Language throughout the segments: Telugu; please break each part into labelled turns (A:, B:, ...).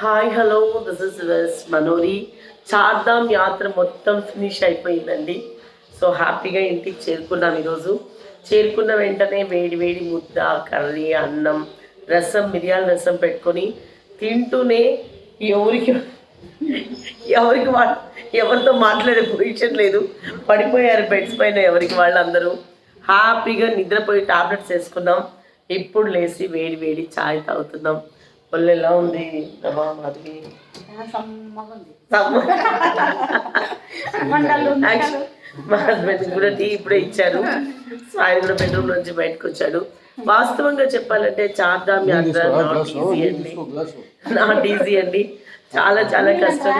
A: హాయ్ హలో దిస్ ఇస్ వెస్ మనోరి చార్ధామ్ యాత్ర మొత్తం ఫినిష్ అయిపోయిందండి. సో హ్యాపీగా ఇంటికి చేరుకున్నాం ఈరోజు. చేరుకున్న వెంటనే వేడి వేడి ముద్ద కర్రీ అన్నం రసం మిరియాల రసం పెట్టుకొని తింటూనే ఎవరికి ఎవరికి వాళ్ళు ఎవరితో మాట్లాడే పొజిషన్ లేదు. పడిపోయారు బెడ్స్ పైన ఎవరికి వాళ్ళందరూ. హ్యాపీగా నిద్రపోయి టాబ్లెట్స్ వేసుకున్నాం. ఇప్పుడు లేచి వేడి వేడి చాయ్ తాగుతున్నాం. ఒళ్ళు ఎలా ఉంది? Actually, మా హస్బెండ్ కూడా టీ ఇప్పుడే ఇచ్చారు. ఆయన కూడా బెడ్రూమ్ నుంచి బయటకు వచ్చాడు. వాస్తవంగా చెప్పాలంటే చార్ధామ్ యాత్ర నాట్ ఈజీ అండి. నాట్ ఈజీ అండి. చాలా చాలా కష్టం.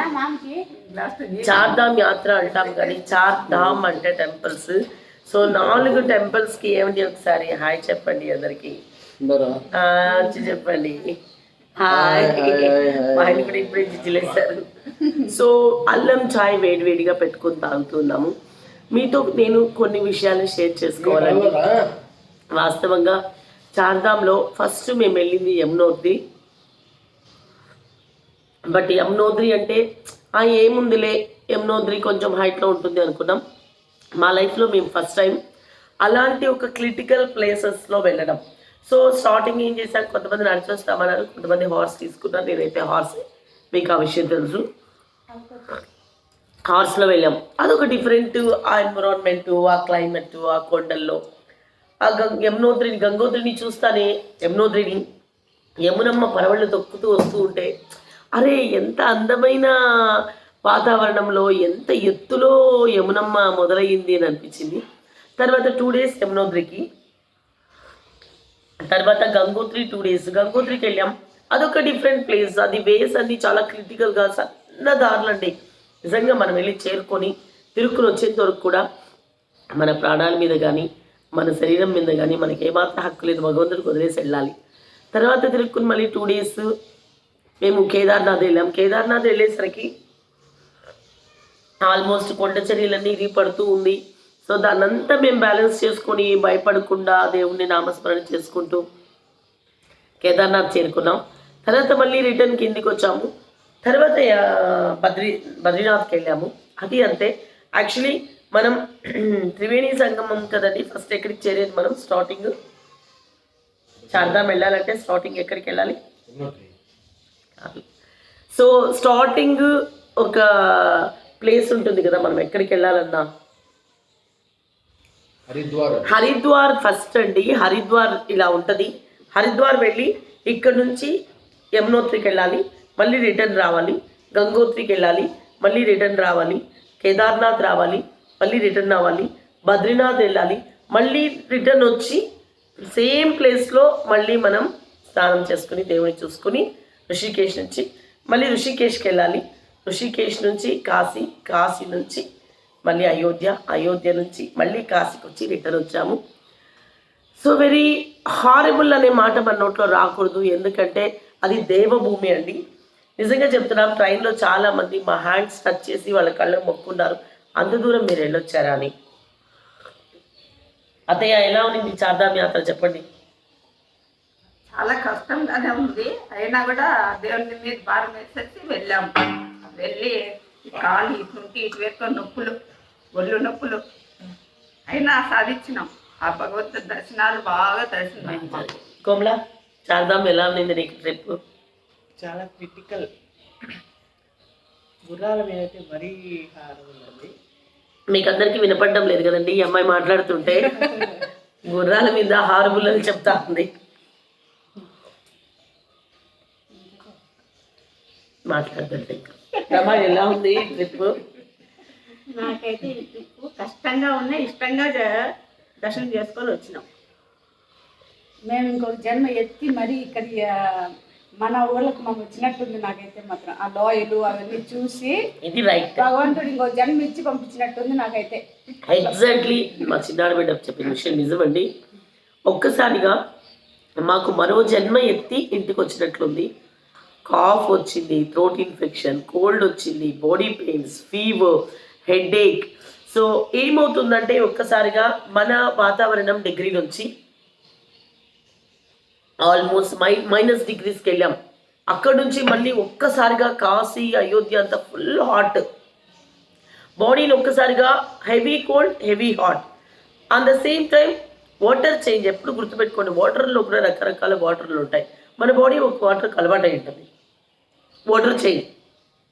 A: చార్ధామ్ యాత్ర అంటాం కానీ చార్ ధామ్ అంటే టెంపుల్స్ సో నాలుగు temples కి ఏమిటి ఒకసారి? హాయ్ చెప్పండి అందరికి. చెప్పండి. హాయ్. మా ఆయన కూడా ఇప్పుడే జిజ్జిలేశారు సో అల్లం చాయ్ వేడివేడిగా పెట్టుకొని తాగుతున్నాము. మీతో నేను కొన్ని విషయాలు షేర్ చేసుకోవాలండి. వాస్తవంగా చార్ధామ్లో ఫస్ట్ మేము వెళ్ళింది యమునోత్రి. బట్ యమునోద్రి అంటే ఆ ఏముందిలే యమునోద్రి కొంచెం హైట్లో ఉంటుంది అనుకున్నాం. మా లైఫ్లో మేము ఫస్ట్ టైం. అలాంటి ఒక క్రిటికల్ ప్లేసెస్లో వెళ్ళడం. సో స్టార్టింగ్ ఏం చేశాను కొంతమంది నడిచి వస్తామన్నారు కొంతమంది హార్స్ తీసుకున్నారు. నేనైతే హార్స్ మీకు ఆ విషయం తెలుసు. హార్స్లో వెళ్ళాం. అదొక డిఫరెంట్ ఆ ఎన్విరాన్మెంట్ ఆ క్లైమేట్ ఆ కొండల్లో. ఆ గం యమునోద్రిని గంగోత్రిని చూస్తానే యమునోద్రిని యమునమ్మ పరవళ్ళు తొక్కుతూ వస్తూ ఉంటే అరే ఎంత అందమైన వాతావరణంలో ఎంత ఎత్తులో యమునమ్మ మొదలయ్యింది అని అనిపించింది. తర్వాత టూ డేస్ యమునోద్రికి తర్వాత గంగోత్రి టూ డేస్ గంగోత్రికి వెళ్ళాం. అదొక డిఫరెంట్ ప్లేస్ అది వేస్ అన్ని చాలా క్రిటికల్గా సన్న దారులండి నిజంగా మనం వెళ్ళి చేరుకొని తిరుక్కుని వచ్చేంత వరకు కూడా మన ప్రాణాల మీద కానీ మన శరీరం మీద కానీ మనకి ఏమాత్రం హక్కు లేదు. భగవంతుడికి వదిలేసి వెళ్ళాలి. తర్వాత తిరుక్కుని మళ్ళీ టూ డేస్ మేము కేదార్నాథ్ వెళ్ళాం. కేదార్నాథ్ వెళ్ళేసరికి ఆల్మోస్ట్ కొండ చర్యలన్నీ ఇది పడుతూ ఉంది. సో దాన్నంతా మేము బ్యాలెన్స్ చేసుకొని భయపడకుండా దేవుణ్ణి నామస్మరణ చేసుకుంటూ కేదార్నాథ్ చేరుకున్నాం. తర్వాత మళ్ళీ రిటర్న్ కిందికి వచ్చాము. తర్వాత బద్రీ బద్రీనాథ్కి వెళ్ళాము. అది అంతే. యాక్చువల్లీ మనం త్రివేణి సంగమం కదండి ఫస్ట్ ఎక్కడికి చేరేది మనం? స్టార్టింగ్ చార్ధామ్ వెళ్ళాలంటే స్టార్టింగ్ ఎక్కడికి వెళ్ళాలి? సో స్టార్టింగ్ ఒక ప్లేస్ ఉంటుంది కదా మనం ఎక్కడికి వెళ్ళాలన్నా.
B: హరిద్వార్.
A: హరిద్వార్ ఫస్ట్ అండి. హరిద్వార్ ఇలా ఉంటుంది. హరిద్వార్ వెళ్ళి ఇక్కడ నుంచి యమునోత్రికి వెళ్ళాలి మళ్ళీ రిటర్న్ రావాలి గంగోత్రికి వెళ్ళాలి మళ్ళీ రిటర్న్ రావాలి కేదార్నాథ్ రావాలి మళ్ళీ రిటర్న్ రావాలి బద్రీనాథ్ వెళ్ళాలి మళ్ళీ రిటర్న్ వచ్చి సేమ్ ప్లేస్లో మళ్ళీ మనం స్నానం చేసుకుని దేవుని చూసుకుని ఋషికేశ్ నుంచి మళ్ళీ ఋషికేశ్కి వెళ్ళాలి. ఋషికేశ్ నుంచి కాశీ కాశీ నుంచి మళ్ళీ అయోధ్య అయోధ్య నుంచి మళ్ళీ కాశీకి వచ్చి రిటర్న్ వచ్చాము. సో వెరీ హారబుల్ అనే మాట మన నోట్లో రాకూడదు. ఎందుకంటే అది దేవభూమి అండి. నిజంగా చెప్తున్నాం ట్రైన్లో చాలామంది మా హ్యాండ్స్ టచ్ చేసి వాళ్ళ కళ్ళు మొక్కున్నారు. అంత దూరం మీరు వెళ్ళొచ్చారా అని. అతయ్య ఎలా ఉంది చార్ధామ్ యాత్ర చెప్పండి.
C: చాలా కష్టంగానే ఉంది. అయినా కూడా దేవుని మీద భారం వేసేసి వెళ్ళాము. వెళ్ళి ఈ కాలు ఇటు నుండి ఇటు వేసుకొని నొప్పులు ఒళ్ళు నొప్పులు. అయినా సాధించినాం. ఆ భగవంతుడి దర్శనాలు బాగా దర్శనం
A: కోమలా చార్ధామ్ ఎలా ఉంది నీకు ట్రిప్
D: చాలా క్రిటికల్ గుర్రాల మీద అయితే మరీ హారం ఉందండి
A: మీకు అందరికీ వినపడడం లేదు కదండి ఈ అమ్మాయి మాట్లాడుతుంటే. గుర్రాల మీద హారబుల్ అని చెప్తా ఉంది. మాట్లాడుతుంటే రమా ఎలా ఉంది ట్రిప్?
E: నాకైతే ఈ ట్రిప్ కష్టంగా ఉన్నా ఇష్టంగా దర్శనం చేసుకొని వచ్చినాం. మేము ఇంకొక జన్మ ఎత్తి మరి ఇక్కడ మన ఊళ్ళకి మనం వచ్చినట్టుంది నాకైతే మాత్రం. ఆ లోయలు అవన్నీ చూసి
A: ఇది రైట్
E: భగవంతుడు ఇంకో జన్మ ఇచ్చి పంపించినట్టుంది నాకైతే.
A: ఎగ్జాక్ట్లీ మా చిన్నాడు బిడ్డ చెప్పిన విషయం నిజమండి. ఒక్కసారిగా మాకు మరో జన్మ ఎత్తి ఇంటికి వచ్చినట్లుంది. కాఫ్ వచ్చింది థ్రోట్ ఇన్ఫెక్షన్ కోల్డ్ వచ్చింది body pains fever headache so ఏమవుతుందంటే ఒక్కసారిగా మన వాతావరణం డిగ్రీ నుంచి ఆల్మోస్ట్ మై మైనస్ డిగ్రీస్కి వెళ్ళాం. అక్కడ నుంచి మళ్ళీ ఒక్కసారిగా కాశీ అయోధ్య అంతా ఫుల్ హాట్ బాడీని ఒక్కసారిగా heavy cold heavy hot on the same time water change ఎప్పుడు గుర్తుపెట్టుకోండి వాటర్లో కూడా రకరకాల వాటర్లు ఉంటాయి. మన బాడీ ఒక వాటర్ అలవాటు అయి ఉంటుంది. వాటర్ చేంజ్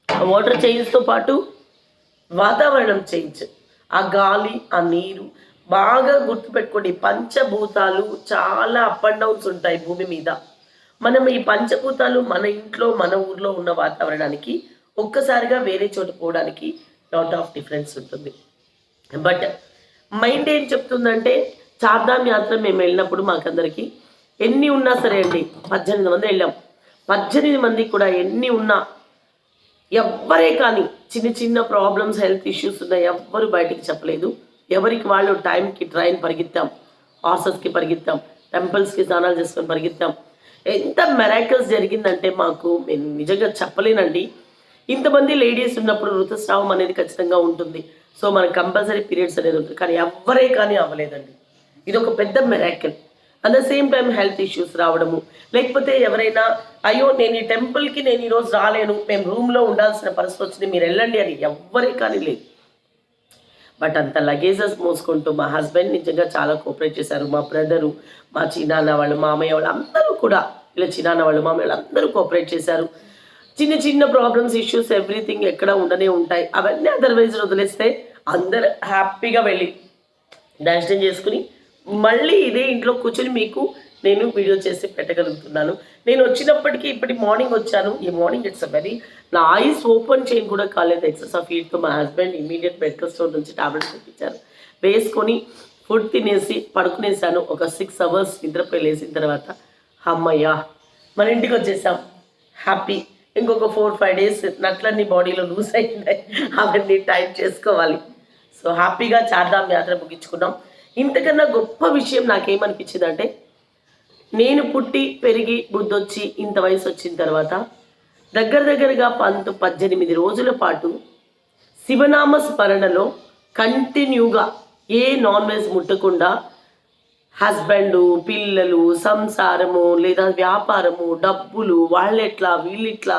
A: ఆ వాటర్ చేంజ్తో పాటు వాతావరణం చేంజ్ ఆ గాలి ఆ నీరు బాగా గుర్తుపెట్టుకోండి. పంచభూతాలు చాలా అప్ అండ్ డౌన్స్ ఉంటాయి భూమి మీద. మనం ఈ పంచభూతాలు మన ఇంట్లో మన ఊర్లో ఉన్న వాతావరణానికి ఒక్కసారిగా వేరే చోట పోవడానికి లాట్ ఆఫ్ డిఫరెన్స్ ఉంటుంది. బట్ మైండ్ ఏం చెప్తుందంటే చార్ధామ్ యాత్ర మేము వెళ్ళినప్పుడు మాకందరికీ ఎన్ని ఉన్నా సరే అండి పద్దెనిమిది మంది వెళ్ళాం. పద్దెనిమిది మందికి కూడా ఎన్ని ఉన్నా ఎవ్వరే కానీ చిన్న చిన్న ప్రాబ్లమ్స్ హెల్త్ ఇష్యూస్ ఉన్నా ఎవ్వరు బయటికి చెప్పలేదు. ఎవరికి వాళ్ళు టైంకి ట్రైన్ పరిగెత్తాం హార్సెస్కి పరిగెత్తాం టెంపుల్స్కి స్నానాలు చేసుకొని పరిగెత్తాం. ఎంత మెరాకల్స్ జరిగిందంటే మాకు నేను నిజంగా చెప్పలేనండి. ఇంతమంది లేడీస్ ఉన్నప్పుడు ఋతుస్రావం అనేది ఖచ్చితంగా ఉంటుంది. సో మనకు కంపల్సరీ పీరియడ్స్ అనేది ఉంటుంది. కానీ ఎవ్వరే కానీ అవ్వలేదండి. ఇది ఒక పెద్ద miracle at the same time health issues రావడము. లేకపోతే ఎవరైనా అయ్యో నేను ఈ టెంపుల్కి నేను ఈరోజు రాలేను మేము రూమ్లో ఉండాల్సిన పరిస్థితి వచ్చింది మీరు వెళ్ళండి అని ఎవ్వరి కానీ లేదు. బట్ అంత లగేజెస్ మోసుకుంటూ మా హస్బెండ్ నిజంగా చాలా కోఆపరేట్ చేశారు. మా బ్రదరు మా చిన్నాన్న వాళ్ళు మామయ్య వాళ్ళు అందరూ కూడా ఇలా చిన్నాన్న వాళ్ళు మామయ్య వాళ్ళు అందరూ కోఆపరేట్ చేశారు. చిన్న చిన్న ప్రాబ్లమ్స్ ఇష్యూస్ ఎవ్రీథింగ్ ఎక్కడ ఉండనే ఉంటాయి. అవన్నీ అదర్వైజ్ వదిలేస్తే అందరు హ్యాపీగా వెళ్ళి దర్శనం చేసుకుని మళ్ళీ ఇదే ఇంట్లో కూర్చొని మీకు నేను వీడియో చేసి పెట్టగలుగుతున్నాను. నేను వచ్చినప్పటికీ ఇప్పటి మార్నింగ్ వచ్చాను. ఈ మార్నింగ్ ఇట్స్ అ వెరీ నా ఐస్ ఓపెన్ చేయని కూడా కాలేదు. ఎక్సెస్ ఆఫ్ హీట్తో మా హస్బెండ్ ఇమీడియట్ మెడికల్ స్టోర్ నుంచి టాబ్లెట్స్ తెప్పించారు. వేసుకొని ఫుడ్ తినేసి పడుకునేసాను. ఒక సిక్స్ అవర్స్ నిద్రపోయి లేసిన తర్వాత అమ్మయ్యా మన ఇంటికి వచ్చేసాం. హ్యాపీ ఇంకొక ఫోర్ ఫైవ్ డేస్ నట్లన్నీ బాడీలో లూజ్ అయినాయి. అవన్నీ టైట్ చేసుకోవాలి. సో హ్యాపీగా చార్ధామ్ యాత్ర ముగించుకున్నాం. ఇంతకన్నా గొప్ప విషయం నాకేమనిపించింది అంటే నేను పుట్టి పెరిగి బుద్ధొచ్చి ఇంత వయసు వచ్చిన తర్వాత దగ్గర దగ్గరగా పంత పద్దెనిమిది రోజుల పాటు శివనామ స్మరణలో కంటిన్యూగా ఏ నాన్ వెజ్ ముట్టకుండా హస్బెండు పిల్లలు సంసారము లేదా వ్యాపారము డబ్బులు వాళ్ళెట్లా వీళ్ళిట్లా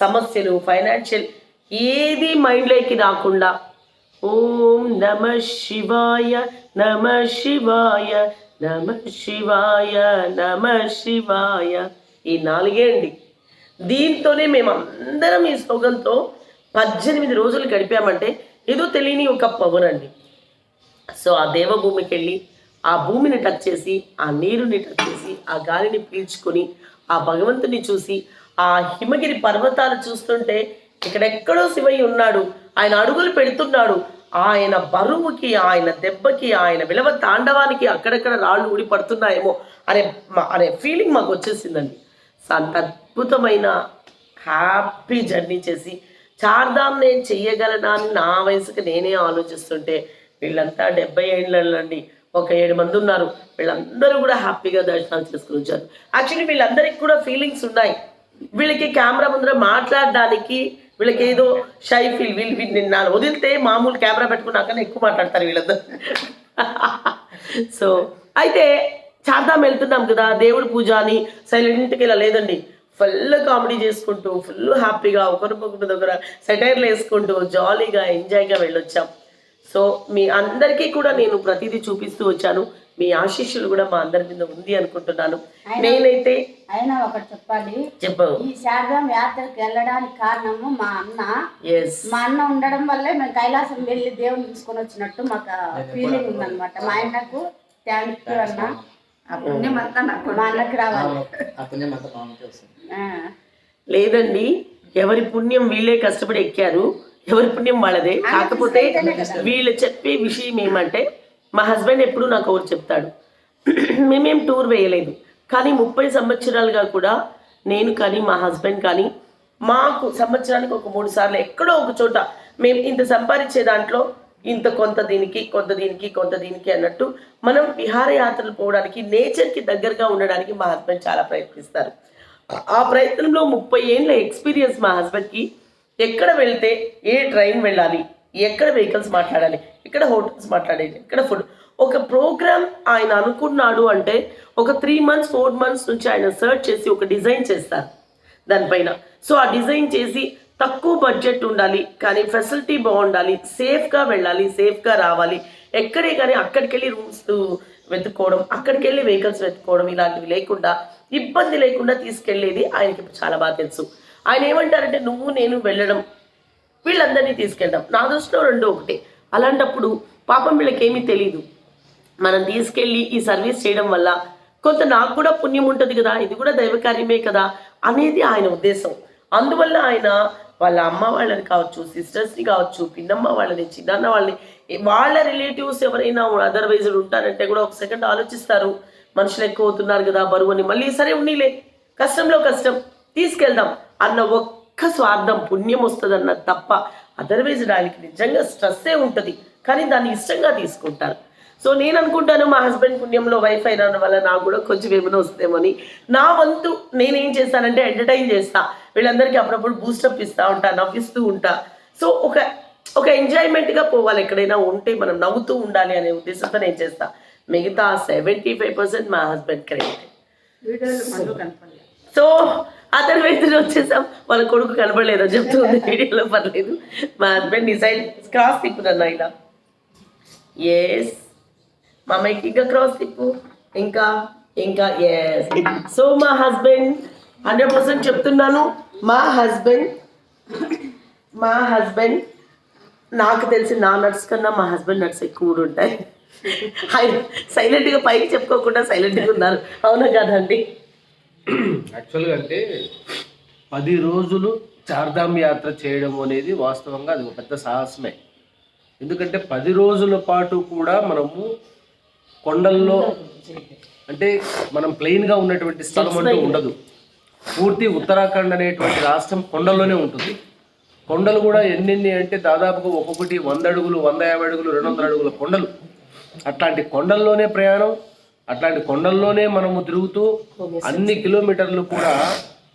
A: సమస్యలు ఫైనాన్షియల్ ఏది మైండ్లోకి రాకుండా ఓం నమ శివాయ నమ శివాయ నమ శివాయ నమ శివాయ. ఈ నాలుగే అండి. దీంతోనే మేము అందరం ఈ శ్లోకంతో పద్దెనిమిది రోజులు గడిపామంటే ఏదో తెలియని ఒక పవన్ అండి సో ఆ దేవభూమికి వెళ్ళి ఆ భూమిని టచ్ చేసి ఆ నీరుని టచ్ చేసి ఆ గాలిని పీల్చుకొని ఆ భగవంతుని చూసి ఆ హిమగిరి పర్వతాలు చూస్తుంటే ఇక్కడెక్కడో శివయ్య ఉన్నాడు. ఆయన అడుగులు పెడుతున్నాడు. ఆయన బరువుకి ఆయన దెబ్బకి ఆయన విలవ తాండవానికి అక్కడక్కడ రాళ్ళు ఊడి పడుతున్నాయేమో అనే అనే ఫీలింగ్ మాకు వచ్చేసిందండి. సో అంత అద్భుతమైన హ్యాపీ జర్నీ చేసి చార్ధామ్ నేను చెయ్యగలనా అని నా వయసుకి నేనే ఆలోచిస్తుంటే వీళ్ళంతా డెబ్బై ఏళ్ళండి ఒక ఏడు మంది ఉన్నారు. వీళ్ళందరూ కూడా హ్యాపీగా దర్శనాలు చేసుకుని వచ్చారు. యాక్చువల్లీ వీళ్ళందరికీ కూడా ఫీలింగ్స్ ఉన్నాయి. వీళ్ళకి కెమెరా ముందర మాట్లాడడానికి వీళ్ళకి ఏదో షై ఫీల్ వీళ్ళు వీళ్ళు నిన్న వదిలితే మామూలు కెమెరా పెట్టుకున్నాకనే ఎక్కువ మాట్లాడతారు వీళ్ళందరూ. సో అయితే చార్ధాం వెళ్తున్నాం కదా దేవుడి పూజ అని సైలెంట్కి ఇలా లేదండి. ఫుల్ కామెడీ చేసుకుంటూ ఫుల్ హ్యాపీగా ఒకరికొకరి దగ్గర సెటైర్లు వేసుకుంటూ జాలీగా ఎంజాయ్గా వెళ్ళొచ్చాం. సో మీ అందరికీ కూడా నేను ప్రతిదీ చూపిస్తూ వచ్చాను. మీ ఆశీస్సులు కూడా మా అందరి మీద ఉంది అనుకుంటున్నాను. నేనైతే
E: అయినా ఒకటి చెప్పాలి.
A: చెప్పాను
E: ఈ శారదాం యాత్రకు వెళ్ళడానికి కారణము మా అన్న.
A: ఎస్
E: మా అన్న ఉండడం వల్లే మేము కైలాసం వెళ్ళి దేవుని తీసుకొని వచ్చినట్టు మాకు ఫీలింగ్ ఉందన్నమాట. మా ఆయనకు థ్యాంక్ యూ అన్న.
C: ఆ పుణ్యం అంతా నాకు
E: మా అన్నకి రావాలి.
B: ఆ పుణ్యం అంతా పవన్కి వస్తుంది.
E: ఆ.
A: లేదండి ఎవరి పుణ్యం వీళ్ళే కష్టపడి ఎక్కారు. ఎవరి పుణ్యం వాళ్ళదే. కాకపోతే వీళ్ళు చెప్పే విషయం ఏమంటే మా హస్బెండ్ ఎప్పుడు నాకు ఒకటి చెప్తాడు. మేమేం టూర్ వేయలేదు. కానీ ముప్పై సంవత్సరాలుగా కూడా నేను కానీ మా హస్బెండ్ కానీ మాకు సంవత్సరానికి ఒక మూడు సార్లు ఎక్కడో ఒక చోట మేము ఇంత సంపాదించే దాంట్లో ఇంత కొంత దీనికి కొంత దీనికి కొంత దీనికి అన్నట్టు మనం విహారయాత్రలు పోవడానికి నేచర్కి దగ్గరగా ఉండడానికి మా హస్బెండ్ చాలా ప్రయత్నిస్తారు. ఆ ప్రయత్నంలో ముప్పై ఏళ్ళ ఎక్స్పీరియన్స్ మా హస్బెండ్కి ఎక్కడ వెళ్తే ఏ ట్రైన్ వెళ్ళాలి ఎక్కడ వెహికల్స్ మాట్లాడాలి? ఎక్కడ హోటల్స్ మాట్లాడాలి ఎక్కడ ఫుడ్? ఒక ప్రోగ్రామ్ ఆయన అనుకున్నాడు అంటే ఒక త్రీ మంత్స్ ఫోర్ మంత్స్ నుంచి ఆయన సర్చ్ చేసి ఒక డిజైన్ చేస్తారు దానిపైన. సో ఆ డిజైన్ చేసి తక్కువ బడ్జెట్ ఉండాలి కానీ ఫెసిలిటీ బాగుండాలి సేఫ్గా వెళ్ళాలి సేఫ్గా రావాలి. ఎక్కడే కానీ అక్కడికి వెళ్ళి రూమ్స్ వెతుక్కోవడం అక్కడికి వెళ్ళి వెహికల్స్ వెతుక్కోవడం ఇలాంటివి లేకుండా ఇబ్బంది లేకుండా తీసుకెళ్ళేది ఆయనకి చాలా బాగా తెలుసు. ఆయన ఏమంటారంటే నువ్వు నేను వెళ్ళడం వీళ్ళందరినీ తీసుకెళ్తాం నా దృష్టిలో రెండు ఒకటే. అలాంటప్పుడు పాపం వీళ్ళకేమీ తెలియదు మనం తీసుకెళ్ళి ఈ సర్వీస్ చేయడం వల్ల కొంత నాకు కూడా పుణ్యం ఉంటుంది కదా ఇది కూడా దైవ కార్యమే కదా అనేది ఆయన ఉద్దేశం. అందువల్ల ఆయన వాళ్ళ అమ్మ వాళ్ళని కావచ్చు సిస్టర్స్ని కావచ్చు పిన్నమ్మ వాళ్ళని చిన్నన్న వాళ్ళని వాళ్ళ రిలేటివ్స్ ఎవరైనా అదర్వైజ్డ్ ఉంటారంటే కూడా ఒక సెకండ్ ఆలోచిస్తారు. మనుషులు ఎక్కువ అవుతున్నారు కదా బరువు అని. మళ్ళీ సరే ఉన్నీలే. కష్టంలో కష్టం. తీసుకెళ్దాం అన్న ఒక్క స్వార్థం పుణ్యం వస్తుందన్న తప్ప అదర్వైజ్ ఆయనకి నిజంగా స్ట్రెస్సే ఉంటుంది. కానీ దాన్ని ఇష్టంగా తీసుకుంటారు. సో నేను అనుకుంటాను మా హస్బెండ్ పుణ్యంలో వైఫ్ అయిన వల్ల నాకు కూడా కొంచెం ఏమైనా వస్తేమని నా వంతు నేనేం చేస్తానంటే ఎంటర్టైన్ చేస్తా. వీళ్ళందరికీ అప్పుడప్పుడు బూస్టప్ ఇస్తూ ఉంటా నవ్విస్తూ ఉంటా. సో ఒక ఒక ఎంజాయ్మెంట్గా పోవాలి ఎక్కడైనా ఉంటే మనం నవ్వుతూ ఉండాలి అనే ఉద్దేశంతో నేను చేస్తా. మిగతా సెవెంటీ ఫైవ్ పర్సెంట్ మా హస్బెండ్ క్రెడిట్ సో అతని వ్యక్తిని వచ్చేసాం. వాళ్ళ కొడుకు కనబడలేదు అని చెప్తుంది. వీడియోలో పర్లేదు. మా హస్బెండ్ డిసైడ్ క్రాస్ తిప్పు నన్ను ఇలా ఎస్ మా అమ్మాయికి ఇంకా క్రాస్ తిప్పు ఇంకా ఇంకా ఎస్ సో మా హస్బెండ్ హండ్రెడ్ పర్సెంట్ చెప్తున్నాను. మా హస్బెండ్ మా హస్బెండ్ నాకు తెలిసి నా నట్స్ కన్నా మా హస్బెండ్ నట్స్ ఎక్కువ ఉంటాయి. ఆయన సైలెంట్గా పైకి చెప్పుకోకుండా సైలెంట్గా ఉన్నారు. అవునా కదండి?
F: యాక్చువల్గా అంటే పది రోజులు చార్ధామ్ యాత్ర చేయడం అనేది వాస్తవంగా అది ఒక పెద్ద సాహసమే. ఎందుకంటే పది రోజుల పాటు కూడా మనము కొండల్లో అంటే మనం ప్లెయిన్గా ఉన్నటువంటి స్థలం అంటూ ఉండదు. పూర్తి ఉత్తరాఖండ్ అనేటువంటి రాష్ట్రం కొండల్లోనే ఉంటుంది. కొండలు కూడా ఎన్నెన్ని అంటే దాదాపుగా ఒక్కొక్కటి వంద అడుగులు వంద యాభై అడుగులు రెండు వందల అడుగుల కొండలు. అట్లాంటి కొండల్లోనే ప్రయాణం అట్లాంటి కొండల్లోనే మనము తిరుగుతూ అన్ని కిలోమీటర్లు కూడా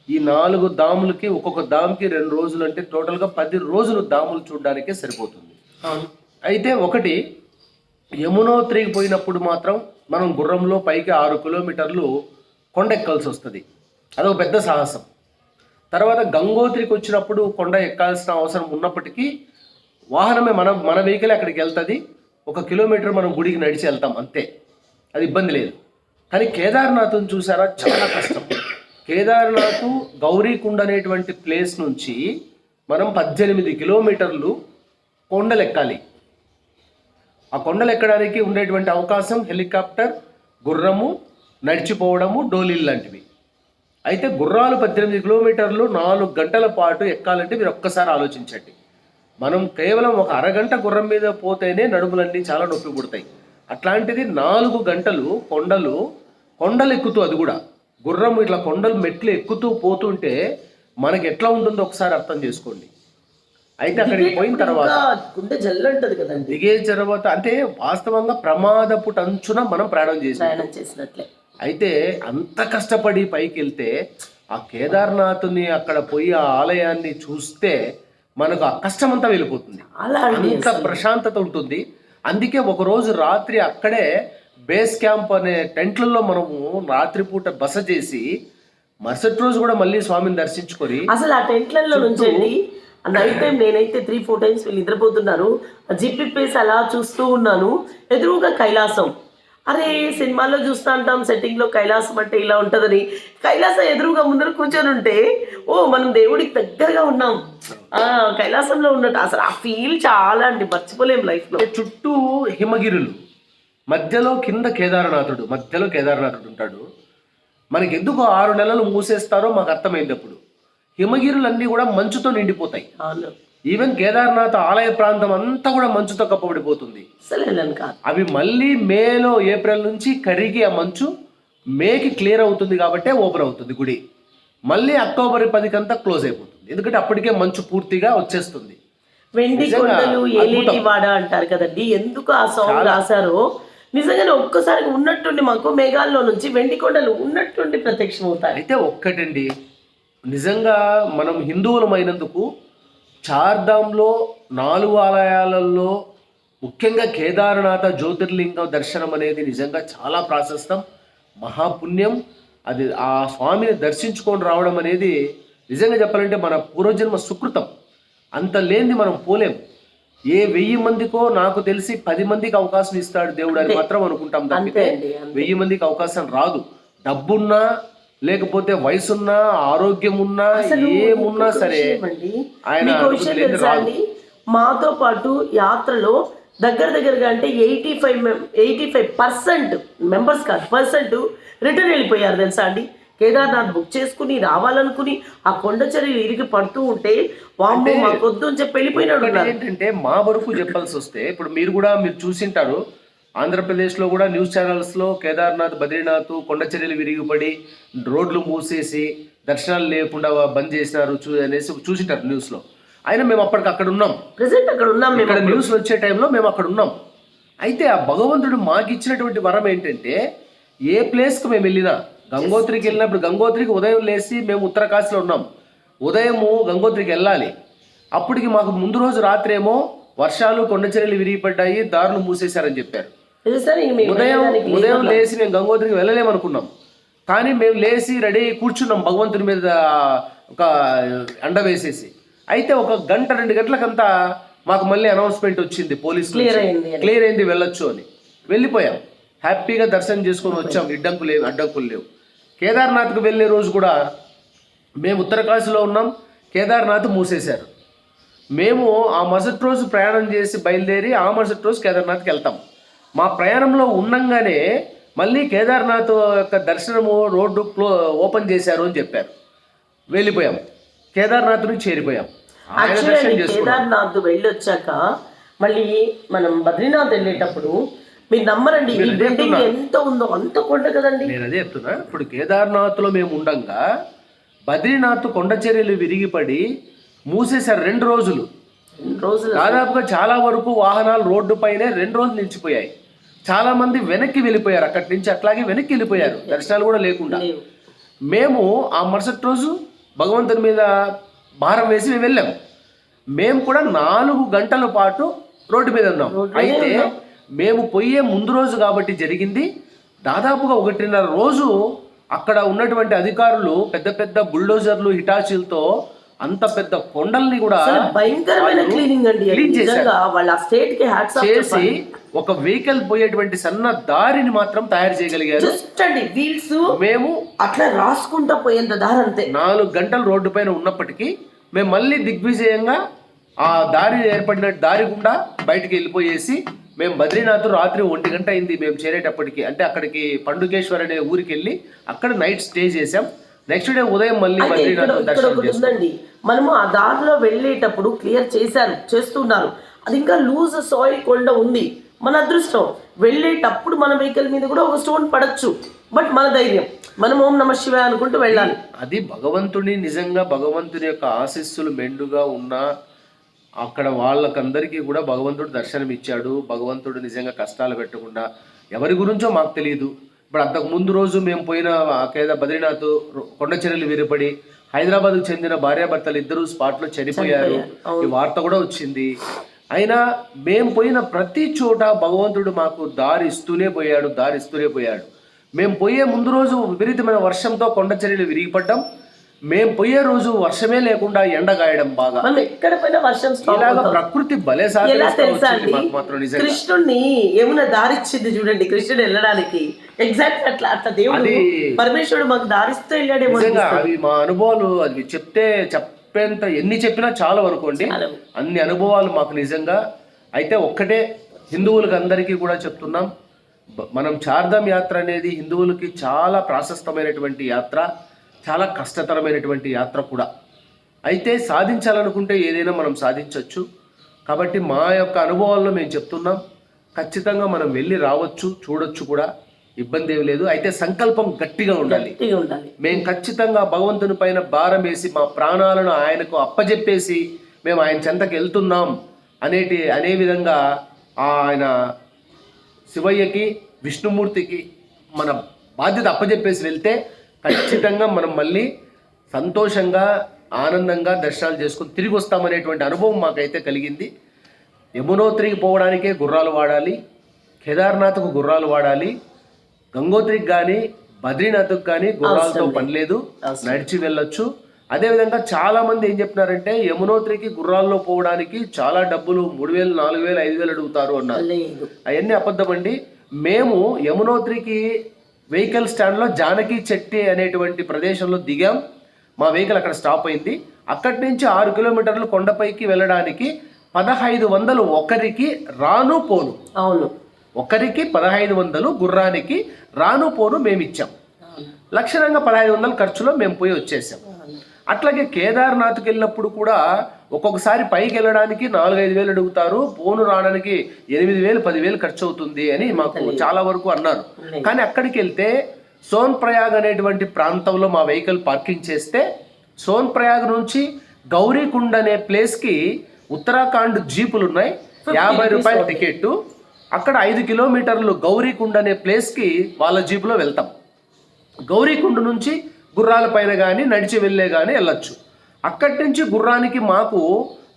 F: ఈ నాలుగు దాములకి ఒక్కొక్క దాముకి రెండు రోజులు అంటే టోటల్గా పది రోజులు దాములు చూడడానికే సరిపోతుంది. అయితే ఒకటి యమునోత్రికి పోయినప్పుడు మాత్రం మనం గుర్రంలో పైకి ఆరు కిలోమీటర్లు కొండ ఎక్కాల్సి వస్తుంది. అదొక పెద్ద సాహసం. తర్వాత గంగోత్రికి వచ్చినప్పుడు కొండ ఎక్కాల్సిన అవసరం ఉన్నప్పటికీ వాహనమే మన మన వెహికల్ అక్కడికి వెళ్తుంది. ఒక కిలోమీటర్ మనం గుడికి నడిచి వెళ్తాం అంతే. అది ఇబ్బంది లేదు. కానీ కేదార్నాథ్ని చూసారా? చాలా కష్టం. కేదార్నాథ్ గౌరీకుండ అనేటువంటి ప్లేస్ నుంచి మనం పద్దెనిమిది కిలోమీటర్లు కొండలెక్కాలి. ఆ కొండలు ఎక్కడానికి ఉండేటువంటి అవకాశం హెలికాప్టర్ గుర్రము నడిచిపోవడము డోలీలు లాంటివి. అయితే గుర్రాలు పద్దెనిమిది కిలోమీటర్లు నాలుగు గంటల పాటు ఎక్కాలంటే మీరు ఒక్కసారి ఆలోచించండి. మనం కేవలం ఒక అరగంట గుర్రం మీద పోతేనే నడుములన్నీ చాలా నొప్పి పుడతాయి. అట్లాంటిది నాలుగు గంటలు కొండలు కొండలు ఎక్కుతూ అది కూడా. గుర్రం ఇట్లా కొండలు మెట్లు ఎక్కుతూ పోతుంటే మనకి ఎట్లా ఉంటుందో ఒకసారి అర్థం చేసుకోండి. అయితే అక్కడికి పోయిన తర్వాత
A: గుండె జల్లంటది కదండి.
F: దిగే తర్వాత అంటే వాస్తవంగా ప్రమాదపు టంచున మనం ప్రయాణం చేసాం
A: చేసినట్లే.
F: అయితే అంత కష్టపడి పైకి వెళ్తే ఆ కేదార్నాథ్ని అక్కడ పోయి ఆ ఆలయాన్ని చూస్తే మనకు ఆ కష్టం అంతా వెళ్ళిపోతుంది అంత ప్రశాంతత ఉంటుంది. అందుకే ఒక రోజు రాత్రి అక్కడే బేస్ క్యాంప్ అనే టెంట్లలో మనము రాత్రిపూట బస చేసి మరుసటి రోజు కూడా మళ్ళీ స్వామిని దర్శించుకొని
A: అసలు ఆ టెంట్లలో నుంచండి. నైట్ టైం నేనైతే త్రీ ఫోర్ టైమ్స్ వీళ్ళు నిద్రపోతున్నారు. జిప్పిప్పేసి అలా చూస్తూ ఉన్నాను. ఎదురుగా కైలాసం. అరే సినిమాల్లో చూస్తూ ఉంటాం సెట్టింగ్లో కైలాసం అంటే ఇలా ఉంటుందని. కైలాసం ఎదురుగా ముందర కూర్చొని ఉంటే ఓ మనం దేవుడికి దగ్గరగా ఉన్నాం. ఆ కైలాసంలో ఉన్నట్టు. అసలు ఆ ఫీల్ చాలా అండి మర్చిపోలేం లైఫ్లో
F: చుట్టూ హిమగిరులు మధ్యలో కింద కేదారనాథుడు మధ్యలో కేదారనాథుడు ఉంటాడు. మనకి ఎందుకు ఆరు నెలలు మూసేస్తారో మాకు అర్థమైంది అప్పుడు. హిమగిరులన్నీ కూడా మంచుతో నిండిపోతాయి. ఈవెన్ కేదార్నాథ్ ఆలయ ప్రాంతం అంతా కూడా మంచుతో కప్పబడిపోతుంది. అవి మళ్ళీ మేలో ఏప్రిల్ నుంచి కరిగి ఆ మంచు మేకి క్లియర్ అవుతుంది కాబట్టే ఓపెన్ అవుతుంది గుడి. మళ్ళీ అక్టోబర్ పదికంతా క్లోజ్ అయిపోతుంది. ఎందుకంటే అప్పటికే మంచు పూర్తిగా వచ్చేస్తుంది.
A: వెండి కొండలు ఏలేటి. వాడ అంటారు కదండి. ఎందుకు ఆ సాంగ్ రాశారో? నిజంగానే ఒక్కసారి ఉన్నట్టుండి మాకు మేఘాల్లో నుంచి వెండి కొండలు ఉన్నట్టుండి ప్రత్యక్షం అవుతాయి
F: అయితే ఒక్కటండి. నిజంగా మనం హిందువులమైనందుకు చార్ధాంలో నాలుగు ఆలయాలలో ముఖ్యంగా కేదారనాథ జ్యోతిర్లింగ దర్శనం అనేది నిజంగా చాలా ప్రాశస్తం. మహాపుణ్యం. అది ఆ స్వామిని దర్శించుకొని రావడం అనేది నిజంగా చెప్పాలంటే మన పూర్వజన్మ సుకృతం. అంత లేనిది మనం పోలేం. ఏ వెయ్యి మందికో నాకు తెలిసి పది మందికి అవకాశం ఇస్తాడు దేవుడు అని మాత్రం అనుకుంటాం తప్పితే
A: అంతే.
F: వెయ్యి మందికి అవకాశం రాదు. డబ్బున్నా లేకపోతే వయసున్నా ఆరోగ్యం ఉన్నా ఏమున్నా సరే. ఆయన
A: మాతో పాటు యాత్రలో దగ్గర దగ్గరగా అంటే eighty five eighty five percent members కాదు పర్సెంట్ రిటర్న్ వెళ్ళిపోయారు తెలుసా అండి కేదార్నాథ్ బుక్ చేసుకుని రావాలనుకుని ఆ కొండ చర్యలు ఇరిగి పడుతూ ఉంటే వామ్మో మాకొద్దు అని చెప్పి వెళ్ళిపోయినాడు.
F: ఏంటంటే మా వరకు చెప్పాల్సి వస్తే ఇప్పుడు మీరు కూడా మీరు చూసింటారు ఆంధ్రప్రదేశ్లో కూడా న్యూస్ ఛానల్స్లో కేదార్నాథ్ బద్రీనాథ్ కొండ చర్యలు విరిగిపడి రోడ్లు మూసేసి దర్శనాలు లేకుండా బంద్ చేసినారు చూ అనేసి చూసింటారు న్యూస్లో. అయినా మేము అప్పటికి అక్కడ ఉన్నాం.
A: ప్రెసెంట్ అక్కడ ఉన్నాం మేము
F: ఇక్కడ న్యూస్ వచ్చే టైంలో మేము అక్కడ ఉన్నాం. అయితే ఆ భగవంతుడు మాకు ఇచ్చినటువంటి వరం ఏంటంటే ఏ ప్లేస్కి మేము వెళ్ళినా గంగోత్రికి వెళ్ళినప్పుడు గంగోత్రికి ఉదయం లేచి మేము ఉత్తరకాశీలో ఉన్నాం. ఉదయము గంగోత్రికి వెళ్ళాలి. అప్పటికి మాకు ముందు రోజు రాత్రి ఏమో వర్షాలు కొండ చర్యలు విరిగిపడ్డాయి దారులు మూసేశారని చెప్పారు. ఉదయం ఉదయం. లేచి మేము గంగోత్రికి వెళ్ళలేమనుకున్నాం. కానీ మేము లేచి రెడీ కూర్చున్నాం భగవంతుని మీద ఒక అండ వేసేసి. అయితే ఒక గంట రెండు గంటలకంతా మాకు మళ్ళీ అనౌన్స్మెంట్ వచ్చింది పోలీసులు. క్లియర్ అయింది వెళ్ళొచ్చు అని. వెళ్ళిపోయాం. హ్యాపీగా దర్శనం చేసుకొని వచ్చాం. ఇడ్డంకులు లేవు అడ్డంకులు లేవు. కేదార్నాథ్కి వెళ్ళే రోజు కూడా మేము ఉత్తరకాశీలో ఉన్నాం. కేదార్నాథ్ మూసేశారు. మేము ఆ మరుసటి రోజు ప్రయాణం చేసి బయలుదేరి ఆ మరుసటి రోజు కేదార్నాథ్కి వెళ్తాం. మా ప్రయాణంలో ఉండంగానే మళ్ళీ కేదార్నాథ్ యొక్క దర్శనము రోడ్డు క్లో ఓపెన్ చేశారు అని చెప్పారు. వెళ్ళిపోయాం కేదార్నాథ్ నుంచి చేరిపోయాం
A: కేదార్నాథ్ వెళ్ళొచ్చాక మళ్ళీ మనం బద్రీనాథ్ వెళ్ళేటప్పుడు మీరు నమ్మరండి ఈ బిల్డింగ్. ఎంత ఉందో అంత కొండ కదండి.
F: నేను అదే చెప్తున్నా. ఇప్పుడు కేదార్నాథ్లో మేము ఉండంగా బద్రీనాథ్ కొండ చర్యలు విరిగిపడి మూసేశారు రెండు రోజులు.
A: రెండు రోజులు.
F: దాదాపుగా చాలా వరకు వాహనాలు రోడ్డు పైనే రెండు రోజులు నిలిచిపోయాయి. చాలా మంది వెనక్కి వెళ్ళిపోయారు. అక్కడి నుంచి అట్లాగే వెనక్కి వెళ్ళిపోయారు. దర్శనాలు కూడా లేకుండా. మేము ఆ మరుసటి రోజు భగవంతుని మీద భారం వేసి మేము వెళ్ళాం. మేము కూడా నాలుగు గంటల పాటు రోడ్డు మీద ఉన్నాం. అయితే. మేము పోయే ముందు రోజు కాబట్టి జరిగింది. దాదాపుగా ఒకటిన్నర రోజు అక్కడ ఉన్నటువంటి అధికారులు పెద్ద పెద్ద బుల్డోజర్లు హిటాచీలతో అంత పెద్ద కొండల్ని కూడా
A: భయంకరమైన క్లీనింగ్ అండి.
F: క్లీన్ చేశారు.
A: వాళ్ళ స్టేట్కి హ్యాట్స్
F: చేసి ఒక వెహికల్ పోయేటువంటి సన్న దారిని మాత్రం తయారు చేయగలిగారు.
A: జస్ట్ అండి వీల్స్
F: మేము
A: అట్లా రాసుకుంటా పోయేంత దారి అంతే.
F: నాలుగు గంటలు రోడ్డు పైన ఉన్నప్పటికీ మేము మళ్ళీ దిగ్విజయంగా ఆ దారి ఏర్పడిన దారి గుండా బయటికి వెళ్ళిపోయేసి మేము బద్రీనాథ్ రాత్రి ఒంటి గంట అయింది మేము చేరేటప్పటికి. అంటే అక్కడికి పండుగేశ్వర్ అనే ఊరికి వెళ్ళి అక్కడ నైట్ స్టే చేసాం నెక్స్ట్ డే ఉదయం మళ్ళీ
A: ఉందండి. మనము ఆ దారిలో వెళ్ళేటప్పుడు క్లియర్ చేశారు చేస్తున్నారు. అది ఇంకా లూజ్ సాయిల్ కొండ ఉంది. మన అదృష్టం. వెళ్ళేటప్పుడు మన వెహికల్ మీద కూడా ఒక స్టోన్ పడచ్చు. బట్ మన ధైర్యం. మనం ఓం నమ శివాయ అనుకుంటూ వెళ్ళాలి.
F: అది భగవంతుని నిజంగా భగవంతుని యొక్క ఆశీస్సులు మెండుగా ఉన్నా అక్కడ వాళ్ళకందరికీ కూడా భగవంతుడు దర్శనం ఇచ్చాడు భగవంతుడు నిజంగా కష్టాలు పెట్టకుండా ఎవరి గురించో మాకు తెలియదు ఇప్పుడు అంతకు ముందు రోజు మేము పోయిన కేద బద్రీనాథ్ రొ- కొండ చర్యలు విరిపడి హైదరాబాద్కు చెందిన భార్యాభర్తలు ఇద్దరు స్పాట్లో చనిపోయారు. ఈ వార్త కూడా వచ్చింది. అయినా మేము పోయిన ప్రతి చోట భగవంతుడు మాకు దారి ఇస్తూనే పోయాడు దారి ఇస్తూనే పోయాడు. మేము పోయే ముందు రోజు విపరీతమైన వర్షంతో కొండ చర్యలు విరిగిపడ్డాం. మేము పోయే రోజు వర్షమే లేకుండా ఎండ గాయడం బాగా.
A: మనం ఎక్కడ పోయినా వర్షం
F: ఇలాగ. ప్రకృతి భలే
A: ఎలా తెలుసా అండి? కృష్ణుడిని యమున దారిచ్చింది చూడండి కృష్ణుడు వెళ్ళడానికి. ఎగ్జాక్ట్ అట్లా అట్లా దేవుడు పరమేశ్వరుడు మాకు దారిస్తూ వెళ్ళాడేమో.
F: అవి మా అనుభవాలు అది చెప్తే చెప్పేంత ఎన్ని చెప్పినా చాలా అనుకోండి. అన్ని అనుభవాలు మాకు నిజంగా. అయితే ఒక్కటే హిందువులకు అందరికీ కూడా చెప్తున్నాం. మనం చార్ధామ్ యాత్ర అనేది హిందువులకి చాలా ప్రాశస్తమైనటువంటి యాత్ర. చాలా కష్టతరమైనటువంటి యాత్ర కూడా. అయితే సాధించాలనుకుంటే ఏదైనా మనం సాధించవచ్చు కాబట్టి మా యొక్క అనుభవాల్లో మేము చెప్తున్నాం ఖచ్చితంగా మనం వెళ్ళి రావచ్చు చూడొచ్చు కూడా. ఇబ్బంది ఏమి లేదు. అయితే సంకల్పం గట్టిగా ఉండాలి. మేము ఖచ్చితంగా భగవంతుని పైన భారం వేసి మా ప్రాణాలను ఆయనకు అప్పజెప్పేసి మేము ఆయన చెంతకు వెళ్తున్నాం అనేటి అనే విధంగా ఆయన శివయ్యకి విష్ణుమూర్తికి మన బాధ్యత అప్పజెప్పేసి వెళ్తే ఖచ్చితంగా మనం మళ్ళీ సంతోషంగా ఆనందంగా దర్శనాలు చేసుకుని తిరిగి వస్తామనేటువంటి అనుభవం మాకైతే కలిగింది. యమునోత్రికి పోవడానికే గుర్రాలు వాడాలి కేదార్నాథ్కు గుర్రాలు వాడాలి గంగోత్రికి కానీ బద్రీనాథ్కి కానీ గుర్రాలతో పని లేదు. నడిచి వెళ్ళొచ్చు. అదేవిధంగా చాలా మంది ఏం చెప్తున్నారంటే యమునోత్రికి గుర్రాల్లో పోవడానికి చాలా డబ్బులు మూడు వేలు నాలుగు వేలు ఐదు వేలు అడుగుతారు అన్నారు. అవన్నీ అబద్ధమండి. మేము యమునోత్రికి వెహికల్ స్టాండ్లో జానకి చెట్టి అనేటువంటి ప్రదేశంలో దిగాం. మా వెహికల్ అక్కడ స్టాప్ అయింది. అక్కడి నుంచి ఆరు కిలోమీటర్లు కొండపైకి వెళ్ళడానికి పదహైదు వందలు ఒకరికి రాను పోను.
A: అవును.
F: ఒకరికి పదహైదు వందలు గుర్రానికి రాను పోను మేము ఇచ్చాం లక్షణంగా పదహైదు వందల ఖర్చులో మేము పోయి వచ్చేసాం. అట్లాగే కేదార్నాథ్కి వెళ్ళినప్పుడు కూడా ఒక్కొక్కసారి పైకి వెళ్ళడానికి నాలుగైదు వేలు అడుగుతారు పోను రావడానికి ఎనిమిది వేలు పదివేలు ఖర్చు అవుతుంది అని మాకు చాలా వరకు అన్నారు. కానీ అక్కడికి వెళ్తే సోన్ ప్రయాగ్ అనేటువంటి ప్రాంతంలో మా వెహికల్ పార్కింగ్ చేస్తే సోన్ ప్రయాగ్ నుంచి గౌరీకుండ్ అనే ప్లేస్కి ఉత్తరాఖండ్ జీపులు ఉన్నాయి యాభై రూపాయల టికెట్ అక్కడ ఐదు కిలోమీటర్లు గౌరీకుండ్ అనే ప్లేస్కి వాళ్ళ జీపులో వెళ్తాం. గౌరీకుండ నుంచి గుర్రాల పైన కానీ నడిచి వెళ్ళే కానీ వెళ్ళొచ్చు. అక్కడి నుంచి గుర్రానికి మాకు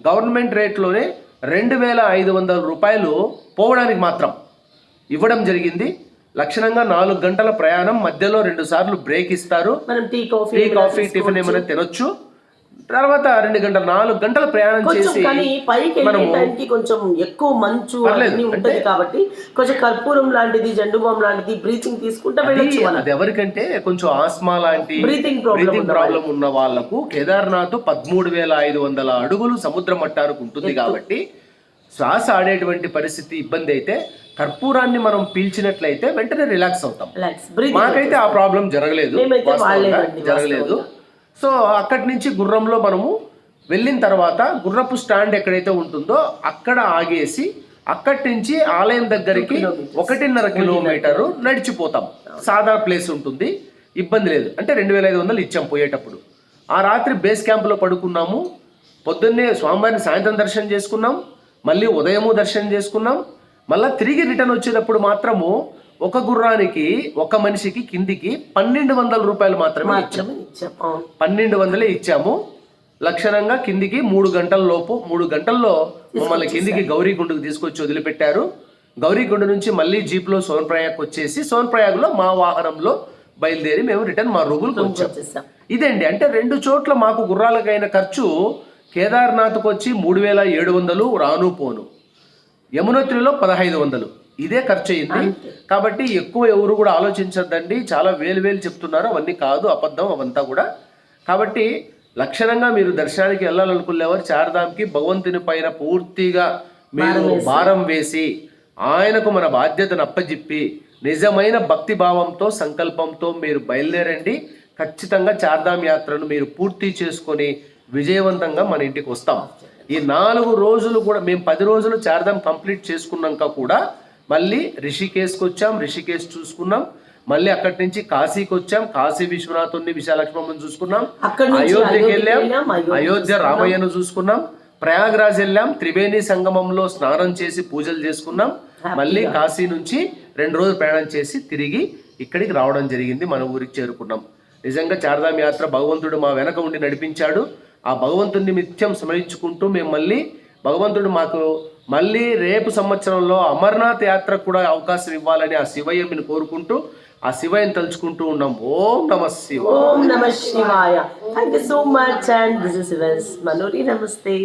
F: గవర్నమెంట్ రేట్లోనే రెండు వేల ఐదు వందల రూపాయలు పోవడానికి మాత్రం ఇవ్వడం జరిగింది. లక్షణంగా నాలుగు గంటల ప్రయాణం మధ్యలో రెండు సార్లు బ్రేక్ ఇస్తారు.
A: మనం టీ కాఫీ
F: టీ
A: ఏమైనా
F: కాఫీ టిఫిన్ ఏమైనా తినొచ్చు. తర్వాత రెండు గంటల నాలుగు గంటల ప్రయాణం చేసి
A: కానీ పైకి టైంకి కొంచెం ఎక్కువ మంచు. అన్ని ఉంటది కాబట్టి కొంచెం కర్పూరం లాంటిది జండు బామ్ లాంటిది బ్రీచింగ్ తీసుకుంటే వెళ్ళొచ్చు
F: అది- ఎవరికంటే కొంచెం ఆస్మా లాంటి బ్రీతింగ్
A: ఉన్న
F: ప్రాబ్లం ఉన్న వాళ్ళకు కేదార్నాథ్ పదమూడు వేల ఐదు వందల అడుగులు సముద్ర మట్టానికి ఉంటుంది కాబట్టి శ్వాస ఆడేటువంటి పరిస్థితి ఇబ్బంది అయితే కర్పూరాన్ని మనం పీల్చినట్లయితే వెంటనే రిలాక్స్ అవుతాం.
A: బ్రీతింగ్
F: మాకైతే ఆ ప్రాబ్లం జరగలేదు. జరగలేదు. సో అక్కడి నుంచి గుర్రంలో మనము వెళ్ళిన తర్వాత గుర్రపు స్టాండ్ ఎక్కడైతే ఉంటుందో అక్కడ ఆగేసి అక్కడి నుంచి ఆలయం దగ్గరికి ఒకటిన్నర కిలోమీటరు నడిచిపోతాం. సాదా ప్లేస్ ఉంటుంది. ఇబ్బంది లేదు. అంటే రెండు వేల ఐదు వందలు ఇచ్చాం పోయేటప్పుడు. ఆ రాత్రి బేస్ క్యాంప్లో పడుకున్నాము. పొద్దున్నే స్వామివారిని సాయంత్రం దర్శనం చేసుకున్నాం. మళ్ళీ ఉదయము దర్శనం చేసుకున్నాం. మళ్ళీ తిరిగి రిటర్న్ వచ్చేటప్పుడు మాత్రము ఒక గుర్రానికి ఒక మనిషికి కిందికి పన్నెండు వందల రూపాయలు మాత్రమే ఇచ్చాం.
A: మాత్రమే ఇచ్చాం. అవును.
F: పన్నెండు వందలే ఇచ్చాము. లక్షణంగా కిందికి మూడు గంటల లోపు మూడు గంటల్లో మమ్మల్ని కిందికి గౌరీగుండుకు తీసుకొచ్చి వదిలిపెట్టారు. గౌరీగుండు నుంచి మళ్ళీ జీప్లో సోన్ప్రయాగ్ వచ్చేసి సోన్ప్రయాగ్లో మా వాహనంలో బయలుదేరి మేము రిటర్న్ మా రూములకు వచ్చాం. ఇదండి అంటే రెండు చోట్ల మాకు గుర్రాలకైన ఖర్చు కేదార్నాథ్కి వచ్చి మూడు వేల ఏడు వందలు రాను పోను యమునోత్రిలో పదహైదు వందలు. ఇదే ఖర్చు అయింది కాబట్టి ఎక్కువ ఎవరు కూడా ఆలోచించద్దండి. చాలా వేలు వేలు చెప్తున్నారు. అవన్నీ కాదు అబద్ధం అవంతా కూడా. కాబట్టి లక్షణంగా మీరు దర్శనానికి వెళ్ళాలనుకునేవారు చార్ధామ్కి భగవంతుని పైన పూర్తిగా మీరు భారం వేసి. ఆయనకు మన బాధ్యతను అప్పజెప్పి నిజమైన భక్తి భావంతో సంకల్పంతో మీరు బయలుదేరండి. ఖచ్చితంగా చార్ధామ్ యాత్రను మీరు పూర్తి చేసుకొని విజయవంతంగా మన ఇంటికి వస్తాం. ఈ నాలుగు రోజులు కూడా మేము పది రోజులు చార్ధామ్ కంప్లీట్ చేసుకున్నాక కూడా మళ్ళీ రిషికేశ్కి వచ్చాం రిషికేశ్ చూసుకున్నాం. మళ్ళీ అక్కడి నుంచి కాశీకి వచ్చాం కాశీ విశ్వనాథుని విశాలక్ష్మమ్మని చూసుకున్నాం. అయోధ్యకి వెళ్ళాం. అయోధ్య రామయ్యను చూసుకున్నాం. ప్రయాగ్రాజ్ వెళ్ళాం. త్రివేణి సంగమంలో స్నానం చేసి పూజలు చేసుకున్నాం. మళ్ళీ కాశీ నుంచి రెండు రోజులు ప్రయాణం చేసి తిరిగి ఇక్కడికి రావడం జరిగింది. మన ఊరికి చేరుకున్నాం. నిజంగా చార్ధామ్ యాత్ర భగవంతుడు మా వెనక ఉండి నడిపించాడు. ఆ భగవంతుడిని నిత్యం స్మరించుకుంటూ మేము మళ్ళీ భగవంతుడు మాకు మళ్ళీ రేపు సంవత్సరంలో అమర్నాథ్ యాత్ర కూడా అవకాశం ఇవ్వాలని ఆ శివయ్యని కోరుకుంటూ ఆ శివయ్యని తలుచుకుంటూ ఉన్నాం. ఓం నమ శివ
A: ఓం నమ శివాయ. Thank you so much and this is Manori నమస్తే